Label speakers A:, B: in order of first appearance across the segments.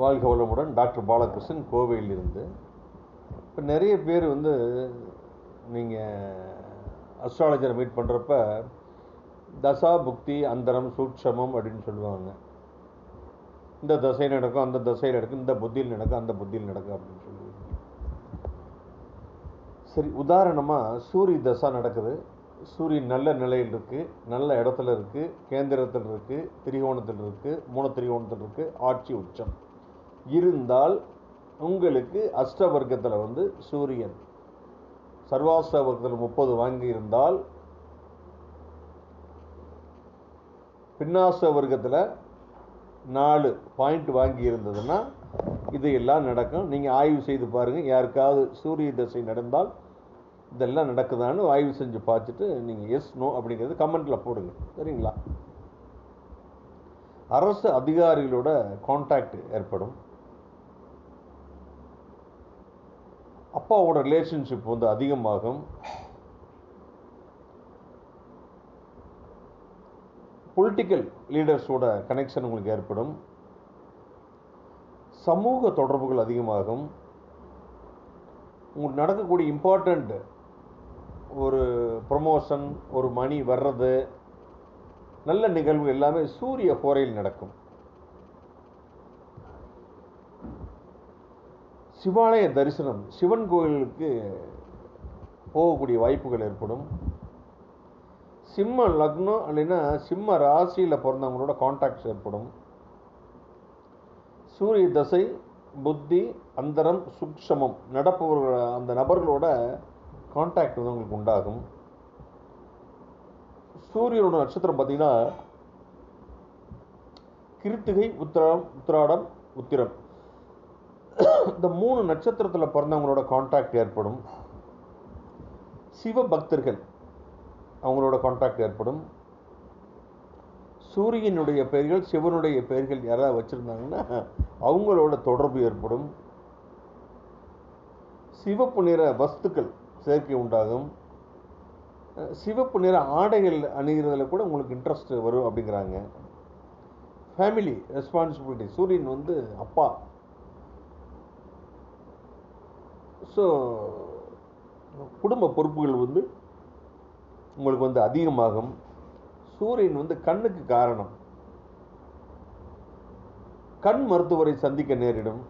A: வாழ்க வளமுடன் டாக்டர் பாலகிருஷ்ணன் கோவையில் இருந்து இப்போ நிறைய பேர் வந்து நீங்கள் அஸ்ட்ராலஜரை மீட் பண்ணுறப்ப தசா புக்தி அந்தரம் சூட்சமம் அப்படின்னு சொல்லுவாங்க. இந்த தசை நடக்கும் அந்த தசையில் நடக்கும் இந்த புத்தியில் நடக்கும் அந்த புத்தியில் நடக்கும் அப்படின்னு சொல்லுவாங்க. சரி உதாரணமாக சூரிய தசா நடக்குது. சூரியன் நல்ல நிலையில் இருக்குது நல்ல இடத்துல இருக்குது கேந்திரத்தில் இருக்குது திரிகோணத்தில் இருக்குது மூணு திரிகோணத்தில் இருக்குது ஆட்சி உச்சம். இருந்தால் உங்களுக்கு அஷ்டவர்க்கத்தில் வந்து சூரியன். சர்வாஷ்ட வர்க்கத்தில் முப்பது வாங்கி இருந்தால் வர்க்கத்தில் நாலு பாயிண்ட் வாங்கி இருந்ததுன்னா இது எல்லாம் நடக்கும். நீங்கள் ஆய்வு செய்து பாருங்கள் யாருக்காவது சூரிய தசை நடந்தால் இதெல்லாம் நடக்குதான்னு ஆய்வு செஞ்சு பார்த்துட்டு நீங்கள் எஸ் நோ அப்படிங்கிறது கமெண்ட்டில் போடுங்க. சரிங்களா? அரசு அதிகாரிகளோட கான்டாக்ட் ஏற்படும். அப்பாவோட ரிலேஷன்ஷிப் வந்து அதிகமாகும். பொலிட்டிக்கல் லீடர்ஸோட கனெக்ஷன் உங்களுக்கு ஏற்படும். சமூக தொடர்புகள் அதிகமாகும். உங்களுக்கு நடக்கக்கூடிய இம்பார்ட்டண்ட் ஒரு ப்ரொமோஷன் ஒரு மணி வர்றது நல்ல நிகழ்வு எல்லாமே சூரிய கோரையில் நடக்கும். சிவாலய தரிசனம் சிவன் கோயிலுக்கு போகக்கூடிய வாய்ப்புகள் ஏற்படும். சிம்ம லக்னம் இல்லைன்னா சிம்ம ராசியில் பிறந்தவங்களோட காண்டாக்ட்ஸ் ஏற்படும். சூரிய தசை புத்தி அந்தரம் சுக்ஷமம் நடப்பவர்கள் அந்த நபர்களோட காண்டாக்ட் வந்து உங்களுக்கு உண்டாகும். சூரியனோட நட்சத்திரம் பார்த்தீங்கன்னா கிருத்திகை உத்திரம் உத்திராடம் உத்திரம். இந்த மூணு நட்சத்திரத்தில் பிறந்தவங்களோட கான்டாக்ட் ஏற்படும். சிவ பக்தர்கள் அவங்களோட கான்டாக்ட் ஏற்படும். சூரியனுடைய பெயர்கள் சிவனுடைய பெயர்கள் யாராவது வச்சுருந்தாங்கன்னா அவங்களோட தொடர்பு ஏற்படும். சிவப்பு நிற வஸ்துக்கள் சேர்க்கை உண்டாகும். சிவப்பு நிற ஆடைகள் அணிகிறதுல கூட உங்களுக்கு இன்ட்ரெஸ்ட் வரும் அப்படிங்கிறாங்க. ஃபேமிலி ரெஸ்பான்சிபிலிட்டி சூரியன் வந்து அப்பா. ஸோ குடும்ப பொறுப்புகள் வந்து உங்களுக்கு வந்து அதிகமாகும். சூரியன் வந்து கண்ணுக்கு காரணம். கண் மருத்துவரை சந்திக்க நேரிடும்.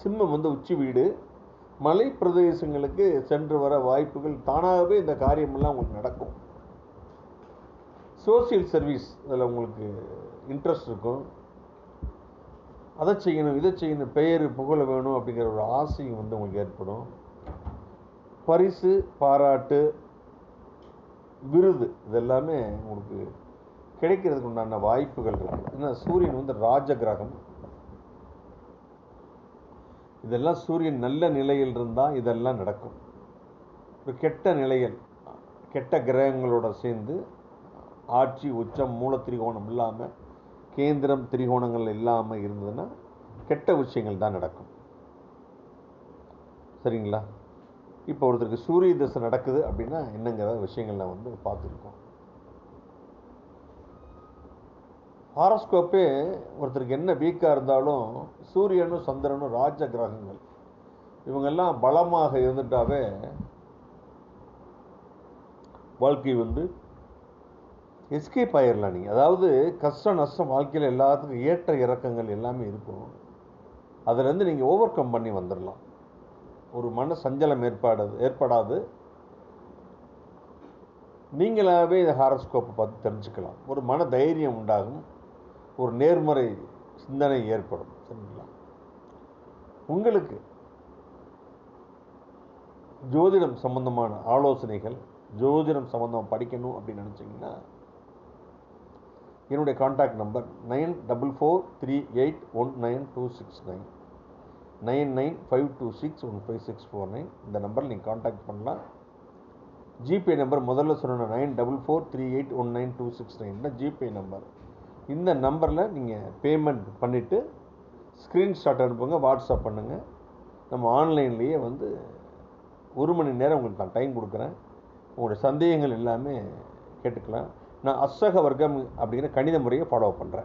A: சிம்மம் வந்து உச்சி வீடு. மலை பிரதேசங்களுக்கு சென்று வர வாய்ப்புகள் தானாகவே இந்த காரியமெல்லாம் உங்களுக்கு நடக்கும். சோசியல் சர்வீஸ் அதில் உங்களுக்கு இன்ட்ரெஸ்ட் இருக்கும். அதை செய்யணும் இதை செய்யணும் பெயர் புகழ வேணும் அப்படிங்கிற ஒரு ஆசையும் வந்து உங்களுக்கு ஏற்படும். பரிசு பாராட்டு விருது இதெல்லாமே உங்களுக்கு கிடைக்கிறதுக்கு உண்டான வாய்ப்புகள் இருக்குது ஏன்னா சூரியன் வந்து ராஜ கிரகம். இதெல்லாம் சூரியன் நல்ல நிலையில் இருந்தால் இதெல்லாம் நடக்கும். ஒரு கெட்ட நிலையில் கெட்ட கிரகங்களோட சேர்ந்து ஆட்சி உச்சம் மூல திரிகோணம் இல்லாமல் கேந்திரம் திரிகோணங்கள் இல்லாமல் இருந்ததுன்னா கெட்ட விஷயங்கள் தான் நடக்கும். சரிங்களா? இப்போ ஒருத்தருக்கு சூரிய தசை நடக்குது அப்படின்னா என்னங்கிற விஷயங்கள்லாம் வந்து பார்த்துருக்கோம். ஹாரோஸ்கோப்பே ஒருத்தருக்கு என்ன வீக்காக இருந்தாலும் சூரியனும் சந்திரனும் ராஜ கிரகங்கள். இவங்கெல்லாம் பலமாக இருந்துட்டாவே வாழ்க்கை வந்து எஸ்கேப் ஆயிடலாம் நீங்கள் அதாவது கஷ்டம் நஷ்டம் வாழ்க்கையில் எல்லாத்துக்கும் ஏற்ற இறக்கங்கள் எல்லாமே இருக்கும். அதுலேருந்து நீங்கள் ஓவர் கம் பண்ணி வந்துடலாம் ஒரு மன சஞ்சலம் ஏற்பாடு ஏற்படாது. நீங்களாகவே இந்த ஹாரோஸ்கோப்பை பார்த்து தெரிஞ்சுக்கலாம். ஒரு மன தைரியம் உண்டாகும். ஒரு நேர்மறை சிந்தனை ஏற்படும். சரிங்களா? உங்களுக்கு ஜோதிடம் சம்பந்தமான ஆலோசனைகள் ஜோதிடம் சம்பந்தமாக படிக்கணும் அப்படின்னு நினச்சிங்கன்னா என்னுடைய contact number nine double four three eight one nine two six nine. Nine nine five two six one five six four nine. இந்த நம்பரில் நீங்கள் காண்டாக்ட் பண்ணலாம். ஜிபே நம்பர் முதல்ல சொன்ன nine double four three eight one nine two six nine. தான் GPay number. இந்த நம்பரில் நீங்கள் பேமெண்ட் பண்ணிவிட்டு ஸ்க்ரீன்ஷாட் அனுப்புங்க வாட்ஸ்அப் பண்ணுங்கள் நம்ம ஆன்லைன்லேயே வந்து ஒரு மணி நேரம் உங்களுக்கு நான் டைம் கொடுக்குறேன். உங்களுடைய சந்தேகங்கள் எல்லாமே கேட்டுக்கலாம். நான் அஸ்ஸக வர்க்கம் அப்படிங்கிற கணித முறையை ஃபாலோ பண்ணுறேன்